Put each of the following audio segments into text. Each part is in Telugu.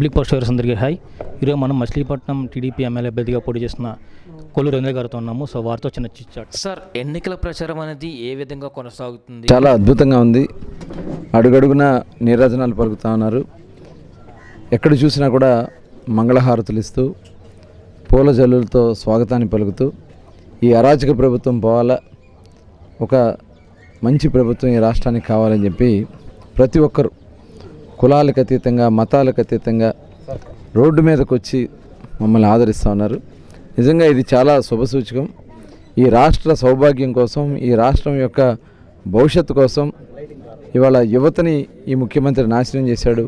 పబ్లిక్ పోస్ట్ వ్యూవర్స్ అందరికీ హాయ్. ఈరోజు మనం మచిలీపట్నం టీడీపీ ఎమ్మెల్యే అభ్యర్థిగా పోటీ చేస్తున్న కొల్లు రవీంద్ర గారితో ఉన్నాము. సో వారితో చిన్న చిచ్చాట్ సార్ ఎన్నికల ప్రచారం అనేది ఏ విధంగా కొనసాగుతుంది? చాలా అద్భుతంగా ఉంది. అడుగడుగున నీరాజనాలు పలుకుతా ఉన్నారు. ఎక్కడ చూసినా కూడా మంగళహారతులు ఇస్తూ పూల జల్లులతో స్వాగతాన్ని పలుకుతూ ఈ అరాచక ప్రభుత్వం పోవాలా? ఒక మంచి ప్రభుత్వం ఈ రాష్ట్రానికి కావాలని చెప్పి ప్రతి ఒక్కరు కులాలకు అతీతంగా మతాలకు అతీతంగా రోడ్డు మీదకు వచ్చి మమ్మల్ని ఆదరిస్తూ ఉన్నారు. నిజంగా ఇది చాలా శుభసూచకం ఈ రాష్ట్ర సౌభాగ్యం కోసం ఈ రాష్ట్రం యొక్క భవిష్యత్తు కోసం ఇవాళ యువతని ఈ ముఖ్యమంత్రి నాశనం చేశాడు.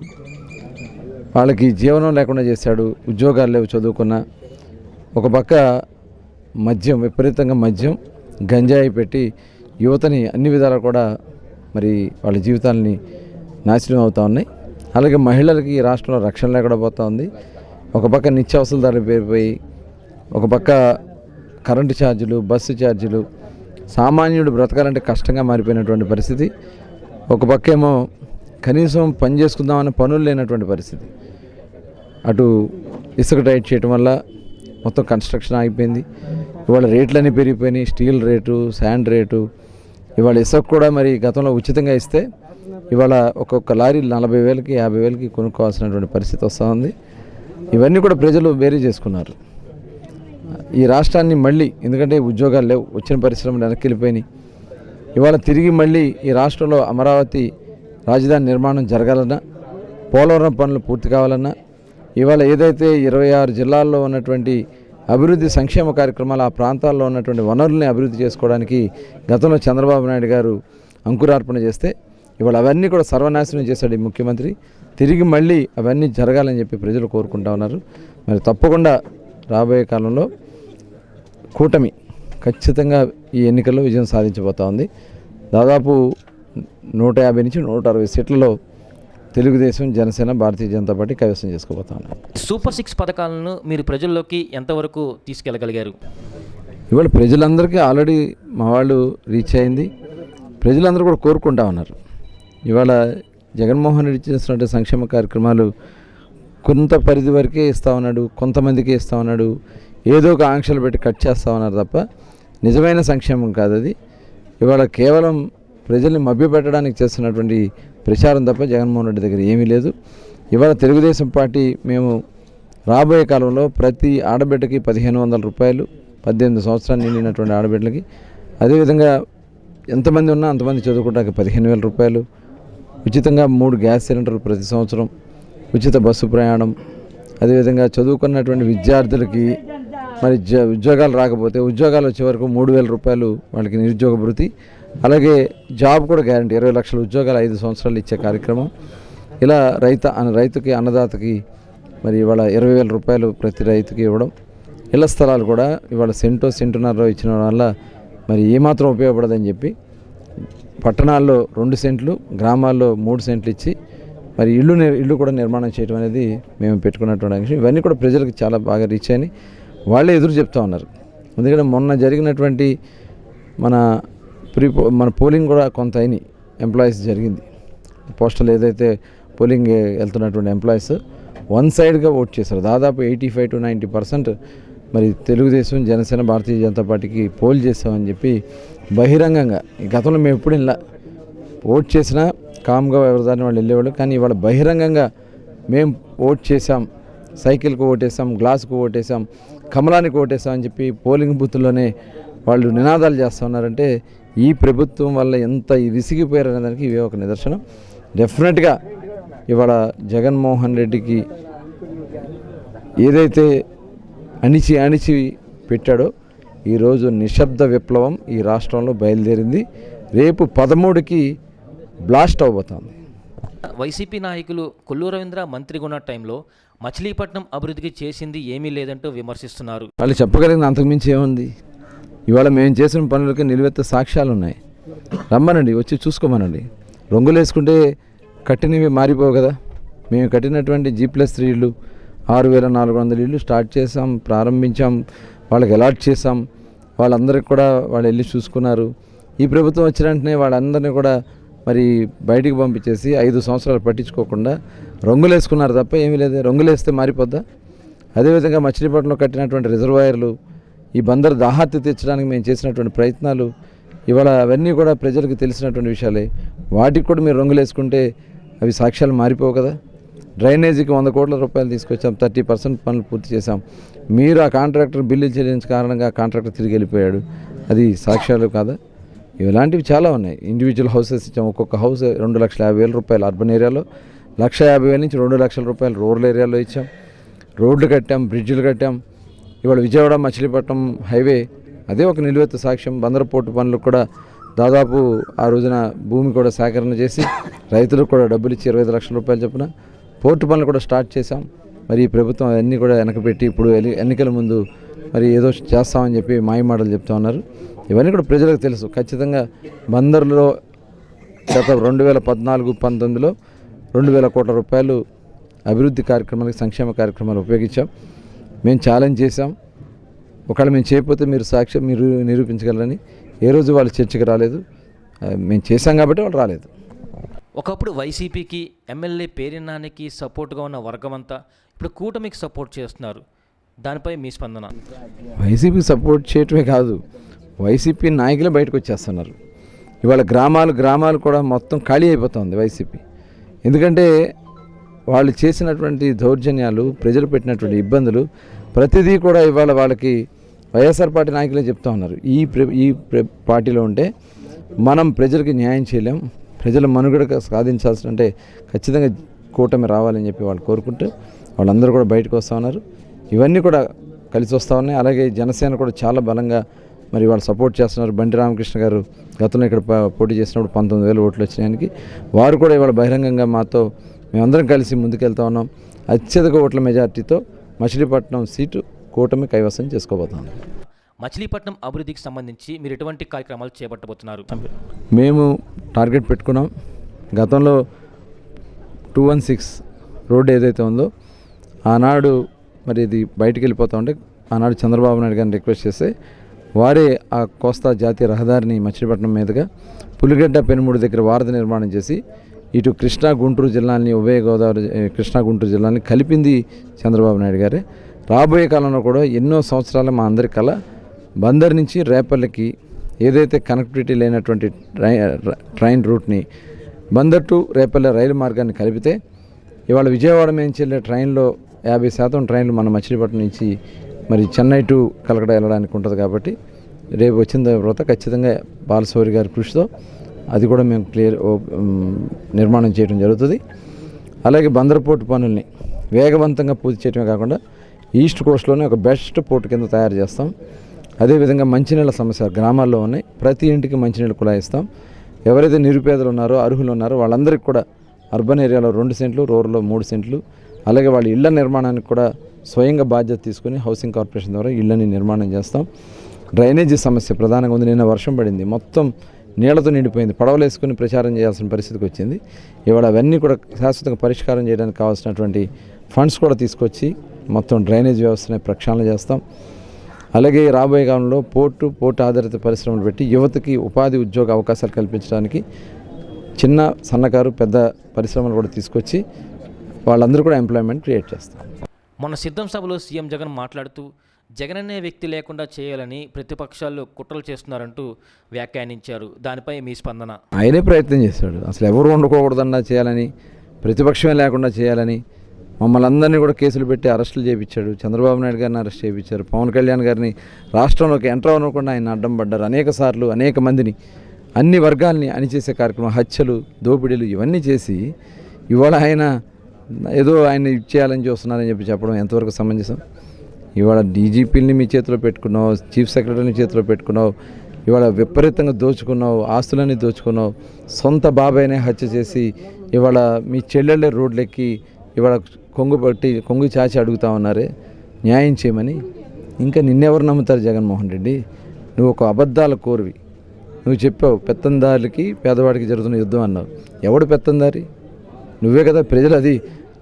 వాళ్ళకి జీవనం లేకుండా చేశాడు. ఉద్యోగాలు లేవు చదువుకున్న. ఒక పక్క మద్యం విపరీతంగా మద్యం గంజాయి పెట్టి యువతని అన్ని విధాలు కూడా మరి వాళ్ళ జీవితాలని నాశనం అవుతూ ఉన్నాయి. అలాగే మహిళలకి ఈ రాష్ట్రంలో రక్షణ లేకుండా పోతా ఉంది. ఒక పక్క నిత్యావసర ధరలు పెరిగిపోయి ఒక పక్క కరెంటు ఛార్జీలు బస్సు ఛార్జీలు సామాన్యుడు బ్రతకాలంటే కష్టంగా మారిపోయినటువంటి పరిస్థితి. ఒక పక్కేమో కనీసం పని చేసుకుందామనే పనులు లేనటువంటి పరిస్థితి. అటు ఇసుక టైట్ చేయటం వల్ల మొత్తం కన్స్ట్రక్షన్ ఆగిపోయింది. ఇవాళ రేట్లన్నీ పెరిగిపోయినాయి. Steel rate sand rate. ఇవాళ ఇసుక కూడా మరి గతంలో ఉచితంగా ఇస్తే ఇవాళ ఒక్కొక్క లారీ నలభై వేలకి యాభై వేలకి కొనుక్కోవాల్సినటువంటి పరిస్థితి వస్తూ ఉంది. ఇవన్నీ కూడా ప్రజలు వేరే చేసుకున్నారు. ఈ రాష్ట్రాన్ని మళ్ళీ ఎందుకంటే ఉద్యోగాలు లేవు వచ్చిన పరిశ్రమలు వెనక్కి వెళ్ళిపోయినాయి. ఇవాళ తిరిగి మళ్ళీ ఈ రాష్ట్రంలో అమరావతి రాజధాని నిర్మాణం జరగాలన్నా పోలవరం పనులు పూర్తి కావాలన్నా ఇవాళ ఏదైతే ఇరవై ఆరు జిల్లాల్లో ఉన్నటువంటి అభివృద్ధి సంక్షేమ కార్యక్రమాలు ఆ ప్రాంతాల్లో ఉన్నటువంటి వనరుల్ని అభివృద్ధి చేసుకోవడానికి గతంలో చంద్రబాబు నాయుడు గారు అంకురార్పణ చేస్తే ఇవాళ అవన్నీ కూడా సర్వనాశనం చేశాడు ఈ ముఖ్యమంత్రి. తిరిగి మళ్ళీ అవన్నీ జరగాలని చెప్పి ప్రజలు కోరుకుంటా ఉన్నారు. మరి తప్పకుండా రాబోయే కాలంలో కూటమి ఖచ్చితంగా ఈ ఎన్నికల్లో విజయం సాధించబోతా ఉంది. దాదాపు నూట యాభై నుంచి నూట అరవై సీట్లలో తెలుగుదేశం జనసేన భారతీయ జనతా పార్టీ కైవసం చేసుకోబోతా ఉన్నారు సూపర్ సిక్స్ పథకాలను మీరు ప్రజల్లోకి ఎంతవరకు తీసుకెళ్ళగలిగారు ఇవాళ ప్రజలందరికీ ఆల్రెడీ మా వాళ్ళు రీచ్ అయింది. ప్రజలందరూ కూడా కోరుకుంటా ఉన్నారు. ఇవాళ జగన్మోహన్ రెడ్డి చేస్తున్నటువంటి సంక్షేమ కార్యక్రమాలు కొంత పరిధి వరకే ఇస్తా ఉన్నాడు కొంతమందికే ఇస్తా ఉన్నాడు ఏదో ఒక ఆంక్షలు పెట్టి కట్ చేస్తా ఉన్నారు తప్ప నిజమైన సంక్షేమం కాదు అది. ఇవాళ కేవలం ప్రజల్ని మభ్యపెట్టడానికి చేస్తున్నటువంటి ప్రచారం తప్ప జగన్మోహన్ రెడ్డి దగ్గర ఏమీ లేదు. ఇవాళ తెలుగుదేశం పార్టీ మేము రాబోయే కాలంలో ప్రతి ఆడబిడ్డకి పదిహేను వందల రూపాయలు పద్దెనిమిది సంవత్సరాలు నిండినటువంటి ఆడబిడ్డలకి. అదేవిధంగా ఎంతమంది ఉన్నా అంతమంది చదువుకోవడానికి పదిహేను వేల రూపాయలు ఉచితంగా మూడు గ్యాస్ సిలిండర్లు ప్రతి సంవత్సరం ఉచిత బస్సు ప్రయాణం అదేవిధంగా చదువుకున్నటువంటి విద్యార్థులకి మరి జ ఉద్యోగాలు రాకపోతే ఉద్యోగాలు వచ్చే వరకు మూడు వేల రూపాయలు వాళ్ళకి నిరుద్యోగ భృతి అలాగే జాబ్ కూడా గ్యారంటీ. ఇరవై లక్షల ఉద్యోగాలు ఐదు సంవత్సరాలు ఇచ్చే కార్యక్రమం. ఇలా రైత రైతుకి అన్నదాతకి మరి ఇవాళ ఇరవై వేల రూపాయలు ప్రతి రైతుకి ఇవ్వడం ఇళ్ళ స్థలాలు కూడా ఇవాళ సెంటో సెంటున్నర ఇచ్చిన వల్ల మరి ఏమాత్రం ఉపయోగపడదని చెప్పి పట్టణాల్లో రెండు సెంట్లు గ్రామాల్లో మూడు సెంట్లు ఇచ్చి మరి ఇల్లు ఇల్లు కూడా నిర్మాణం చేయడం అనేది మేము పెట్టుకున్నటువంటి అంశం. ఇవన్నీ కూడా ప్రజలకు చాలా బాగా రీచ్ అని వాళ్ళే ఎదురు చెప్తా ఉన్నారు. ఎందుకంటే మొన్న జరిగినటువంటి మన ప్రీ పో- మన పోలింగ్ కూడా కొంత అయినాయి. ఎంప్లాయీస్ జరిగింది. పోస్టల్ ఏదైతే పోలింగ్ వెళ్తున్నటువంటి ఎంప్లాయీస్ వన్ సైడ్గా ఓట్ చేశారు. దాదాపు eighty five to ninety percent మరి తెలుగుదేశం జనసేన భారతీయ జనతా పార్టీకి పోల్ చేసామని చెప్పి బహిరంగంగా ఈ గతంలో మేము ఎప్పుడు ఇలా ఓట్ చేసినా కామ్గా ఎవరిదాన్ని వాళ్ళు వెళ్ళేవాళ్ళు కానీ ఇవాళ బహిరంగంగా మేము ఓట్ చేసాం సైకిల్కి ఓటేసాం గ్లాసుకు ఓటేసాం కమలానికి ఓటేసాం అని చెప్పి పోలింగ్ బూత్లోనే వాళ్ళు నినాదాలు చేస్తూ ఉన్నారంటే ఈ ప్రభుత్వం వల్ల ఎంత విసిగిపోయారనే దానికి ఇవే ఒక నిదర్శనం. డెఫినెట్గా ఇవాళ జగన్మోహన్ రెడ్డికి ఏదైతే అణిచి అణిచి పెట్టాడో. ఈరోజు నిశ్శబ్ద విప్లవం ఈ రాష్ట్రంలో బయలుదేరింది. రేపు పదమూడుకి బ్లాస్ట్ అవబోతోంది. వైసీపీ నాయకులు కొల్లు రవీంద్ర మంత్రిగా ఉన్న టైంలో మచిలీపట్నం అభివృద్ధికి చేసింది ఏమీ లేదంటూ విమర్శిస్తున్నారు. వాళ్ళు చెప్పగలిగిన అంతకుమించి ఏముంది? ఇవాళ మేము చేసిన పనులకి నిలువెత్త సాక్ష్యాలు ఉన్నాయి రమ్మనండి వచ్చి చూసుకోమనండి. రంగులు వేసుకుంటే కట్టినవి మారిపోవు కదా. మేము కట్టినటువంటి జీ ప్లస్ త్రీ ఇళ్ళు ఆరు వేల నాలుగు వందల ఇల్లు స్టార్ట్ చేసాం ప్రారంభించాం వాళ్ళకి అలాట్ చేసాం వాళ్ళందరికీ కూడా వాళ్ళు వెళ్ళి చూసుకున్నారు. ఈ ప్రభుత్వం వచ్చిన వెంటనే వాళ్ళందరినీ కూడా మరి బయటికి పంపించేసి ఐదు సంవత్సరాలు పట్టించుకోకుండా రంగులు వేసుకున్నారు తప్ప ఏమీ లేదు. రంగులు వేస్తే మారిపోద్దా? అదేవిధంగా మచిలీపట్నంలో కట్టినటువంటి రిజర్వాయర్లు ఈ బందరు దాహార్తి తీర్చడానికి మేము చేసినటువంటి ప్రయత్నాలు ఇవాళ అవన్నీ కూడా ప్రజలకు తెలిసినటువంటి విషయాలే. వాటికి కూడా మీరు రంగులు వేసుకుంటే అవి సాక్ష్యాలు మారిపోవు కదా? డ్రైనేజీకి వంద కోట్ల రూపాయలు తీసుకొచ్చాం థర్టీ పర్సెంట్ పనులు పూర్తి చేశాం. మీరు ఆ కాంట్రాక్టర్ బిల్లు చెల్లించిన కారణంగా కాంట్రాక్టర్ తిరిగి వెళ్ళిపోయాడు. అది సాక్ష్యాలు కాదా? ఇలాంటివి చాలా ఉన్నాయి. ఇండివిజువల్ హౌసెస్ ఇచ్చాం. ఒక్కొక్క హౌస్ రెండు లక్షల యాభై వేల రూపాయలు అర్బన్ ఏరియాలో లక్ష యాభై వేల నుంచి రెండు లక్షల రూపాయలు రూరల్ ఏరియాలో ఇచ్చాం. రోడ్లు కట్టాం బ్రిడ్జిలు కట్టాం. ఇవాళ విజయవాడ మచిలీపట్నం హైవే అదే ఒక నిలువెత్తు సాక్ష్యం. బందరపోర్టు పనులు కూడా దాదాపు ఆ రోజున భూమి కూడా సేకరణ చేసి రైతులకు కూడా డబ్బులు ఇచ్చి ఇరవై ఐదు లక్షల రూపాయలు చొప్పున పోర్టు పనులు కూడా స్టార్ట్ చేశాం. మరి ప్రభుత్వం అవన్నీ కూడా వెనకపెట్టి ఇప్పుడు ఎన్నికల ముందు మరి ఏదో చేస్తామని చెప్పి మాయమాటలు చెప్తా ఉన్నారు. ఇవన్నీ కూడా ప్రజలకు తెలుసు. ఖచ్చితంగా బందర్లో గత రెండు వేల పద్నాలుగు పంతొమ్మిదిలో రెండు వేల కోట్ల రూపాయలు అభివృద్ధి కార్యక్రమాలకు సంక్షేమ కార్యక్రమాలు ఉపయోగించాం. మేము ఛాలెంజ్ చేశాం. ఒకవేళ మేము చేయకపోతే మీరు సాక్ష్యం మీరు నిరూపించగలరని. ఏ రోజు వాళ్ళు చర్చకు రాలేదు. మేము చేశాం కాబట్టి వాళ్ళు రాలేదు. ఒకప్పుడు వైసీపీకి ఎమ్మెల్యే పేరినానికి సపోర్ట్గా ఉన్న వర్గం అంతా ఇప్పుడు కూటమికి సపోర్ట్ చేస్తున్నారు. దానిపై మీ స్పందన? వైసీపీ సపోర్ట్ చేయటమే కాదు వైసీపీ నాయకులే బయటకు వచ్చేస్తున్నారు. ఇవాళ గ్రామాలు గ్రామాలు కూడా మొత్తం ఖాళీ అయిపోతుంది వైసీపీ. ఎందుకంటే వాళ్ళు చేసినటువంటి దౌర్జన్యాలు ప్రజలు పెట్టినటువంటి ఇబ్బందులు ప్రతిదీ కూడా ఇవాళ వాళ్ళకి వైఎస్ఆర్ పార్టీ నాయకులే చెప్తా ఉన్నారు. ఈ ఈ పార్టీలో ఉంటే మనం ప్రజలకి న్యాయం చేయలేం ప్రజల మనుగడ సాధించాల్సిన అంటే ఖచ్చితంగా కూటమి రావాలని చెప్పి వాళ్ళు కోరుకుంటూ వాళ్ళందరూ కూడా బయటకు వస్తూ ఉన్నారు. ఇవన్నీ కూడా కలిసి వస్తూ ఉన్నాయి. అలాగే జనసేన కూడా చాలా బలంగా మరి వాళ్ళు సపోర్ట్ చేస్తున్నారు. బండి రామకృష్ణ గారు గతంలో ఇక్కడ పోటీ చేసినప్పుడు పంతొమ్మిది వేలు ఓట్లు వచ్చినాయనికి వారు కూడా ఇవాళ బహిరంగంగా మాతో మేమందరం కలిసి ముందుకెళ్తా ఉన్నాం. అత్యధిక ఓట్ల మెజార్టీతో మచిలీపట్నం సీటు కూటమి కైవసం చేసుకోబోతున్నాం మచిలీపట్నం అభివృద్ధికి సంబంధించి మీరు ఎటువంటి కార్యక్రమాలు చేపట్టబోతున్నారు? మేము టార్గెట్ పెట్టుకున్నాం. గతంలో టూ వన్ సిక్స్ రోడ్డు ఏదైతే ఉందో ఆనాడు మరి ఇది బయటికి వెళ్ళిపోతా ఉంటే ఆనాడు చంద్రబాబు నాయుడు గారిని రిక్వెస్ట్ చేస్తే వారే ఆ కోస్తా జాతీయ రహదారిని మచిలీపట్నం మీదుగా పులిగడ్డ పెనుమూడు దగ్గర వారధి నిర్మాణం చేసి ఇటు కృష్ణా గుంటూరు జిల్లాని ఉభయ గోదావరి కృష్ణా గుంటూరు జిల్లాని కలిపింది చంద్రబాబు నాయుడు గారే. రాబోయే కాలంలో కూడా ఎన్నో సంవత్సరాలు మా అందరి కళ బందర్ నుంచి రేపల్లికి ఏదైతే కనెక్టివిటీ లేనటువంటి ట్రై ట్రైన్ రూట్ని బందర్ టు రేపల్లె రైలు మార్గాన్ని కలిపితే ఇవాళ విజయవాడ నుంచి వెళ్ళే ట్రైన్లో యాభై శాతం ట్రైన్లు మన మచిలీపట్నం నుంచి మరి చెన్నై టు కలకడ వెళ్ళడానికి ఉంటుంది కాబట్టి రేపు వచ్చిన తర్వాత ఖచ్చితంగా బాలశౌరి గారి కృషితో అది కూడా మేము క్లియర్ నిర్మాణం చేయడం జరుగుతుంది. అలాగే బందర్ పోర్టు పనుల్ని వేగవంతంగా పూర్తి చేయడమే కాకుండా ఈస్ట్ కోస్ట్లోనే ఒక బెస్ట్ పోర్టు కింద తయారు చేస్తాం. అదేవిధంగా మంచినీళ్ళ సమస్య గ్రామాల్లో ఉన్నాయి. ప్రతి ఇంటికి మంచినీళ్ళు కులాయిస్తాం ఎవరైతే నిరుపేదలు ఉన్నారో అర్హులు ఉన్నారో వాళ్ళందరికీ కూడా అర్బన్ ఏరియాలో రెండు సెంట్లు రూరల్లో మూడు సెంట్లు. అలాగే వాళ్ళ ఇళ్ళ నిర్మాణానికి కూడా స్వయంగా బాధ్యత తీసుకుని హౌసింగ్ కార్పొరేషన్ ద్వారా ఇళ్ళని నిర్మాణం చేస్తాం. డ్రైనేజీ సమస్య ప్రధానంగా ఉంది. నిన్న వర్షం పడింది. మొత్తం నీళ్ళతో నిండిపోయింది. పడవలు వేసుకుని ప్రచారం చేయాల్సిన పరిస్థితికి వచ్చింది. ఇవాళ అవన్నీ కూడా శాశ్వతంగా పరిష్కారం చేయడానికి కావాల్సినటువంటి ఫండ్స్ కూడా తీసుకొచ్చి మొత్తం డ్రైనేజ్ వ్యవస్థని ప్రక్షాళన చేస్తాం. అలాగే రాబోయే కాలంలో పోర్టు పోర్టు ఆధారిత పరిశ్రమలు పెట్టి యువతకి ఉపాధి ఉద్యోగ అవకాశాలు కల్పించడానికి చిన్న సన్నకారు పెద్ద పరిశ్రమలు కూడా తీసుకొచ్చి వాళ్ళందరూ కూడా ఎంప్లాయ్మెంట్ క్రియేట్ చేస్తాం మొన్న సిద్ధం సభలో సీఎం జగన్ మాట్లాడుతూ జగన్ అనే వ్యక్తి లేకుండా చేయాలని ప్రతిపక్షాలు కుట్రలు చేస్తున్నారంటూ వ్యాఖ్యానించారు. దానిపై మీ స్పందన? ఆయనే ప్రయత్నం చేశాడు. అసలు ఎవరు వండుకోకూడదన్నా చేయాలని ప్రతిపక్షమే లేకుండా చేయాలని మమ్మల్ని అందరినీ కూడా కేసులు పెట్టి అరెస్టులు చేయించాడు. చంద్రబాబు నాయుడు గారిని అరెస్ట్ చేయించారు. పవన్ కళ్యాణ్ గారిని రాష్ట్రంలోకి ఎంటర్ అవ్వకుండా ఆయన అడ్డం పడ్డారు. అనేక సార్లు అనేక మందిని అన్ని వర్గాల్ని అణిచేసే కార్యక్రమం హత్యలు దోపిడీలు ఇవన్నీ చేసి ఇవాళ ఆయన ఏదో ఆయన ఇచ్చేయాలని చూస్తున్నారని చెప్పి చెప్పడం ఎంతవరకు సమంజసం? ఇవాళ డీజీపీని మీ చేతిలో పెట్టుకున్నావు చీఫ్ సెక్రటరీని చేతిలో పెట్టుకున్నావు ఇవాళ విపరీతంగా దోచుకున్నావు ఆస్తులన్నీ దోచుకున్నావు సొంత బాబాయ్నే హత్య చేసి ఇవాళ మీ చెల్లెళ్ళే రోడ్లెక్కి ఇవాళ కొంగు పట్టి కొంగు చాచి అడుగుతా ఉన్నారే న్యాయం చేయమని. ఇంకా నిన్నెవరు నమ్ముతారు జగన్మోహన్ రెడ్డి? నువ్వు ఒక అబద్ధాల కోరివి. నువ్వు చెప్పావు పెత్తందారికి పేదవాడికి జరుగుతున్న యుద్ధం అన్నావు. ఎవడు పెత్తందారి? నువ్వే కదా ప్రజలు అది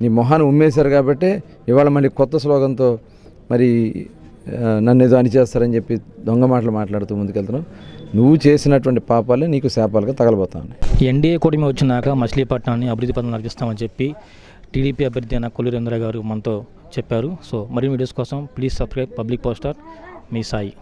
నీ మొహాన్ని ఉమ్మేశారు కాబట్టి ఇవాళ మళ్ళీ కొత్త స్లోగన్తో మరి నన్ను ఏదో అని చేస్తారని చెప్పి దొంగ మాటలు మాట్లాడుతూ ముందుకెళ్తున్నావు. నువ్వు చేసినటువంటి పాపాలే నీకు శాపాలుగా తగలబోతా ఉన్నాయి. ఎన్డీఏ కూటమి వచ్చినాక మచిలీపట్నాన్ని అభివృద్ధి పథకం నడిపిస్తామని చెప్పి టీడీపీ అభ్యర్థి అయిన కొల్లురేంద్ర గారు మనతో చెప్పారు. సో మరిన్ని వీడియోస్ కోసం ప్లీజ్ సబ్స్క్రైబ్ పబ్లిక్ పోస్టర్ మీ సాయి.